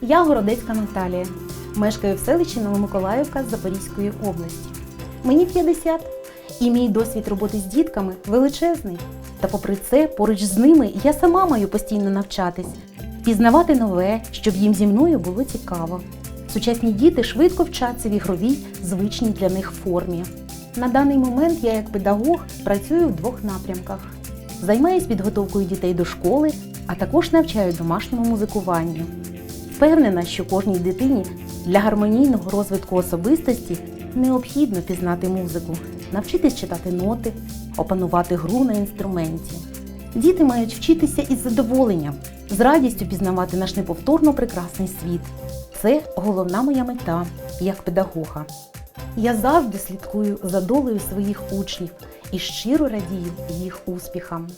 Я Городецька Наталія. Мешкаю в селищі Новомиколаївка Запорізької області. Мені 50, і мій досвід роботи з дітками величезний. Та попри це, поруч з ними я сама маю постійно навчатись, пізнавати нове, щоб їм зі мною було цікаво. Сучасні діти швидко вчаться в ігровій, звичній для них формі. На даний момент я як педагог працюю в двох напрямках. Займаюсь підготовкою дітей до школи, а також навчаю домашньому музикуванню. Впевнена, що кожній дитині для гармонійного розвитку особистості необхідно пізнати музику, навчитись читати ноти, опанувати гру на інструменті. Діти мають вчитися із задоволенням, з радістю пізнавати наш неповторно прекрасний світ. Це головна моя мета як педагога. Я завжди слідкую за долею своїх учнів і щиро радію їх успіхам.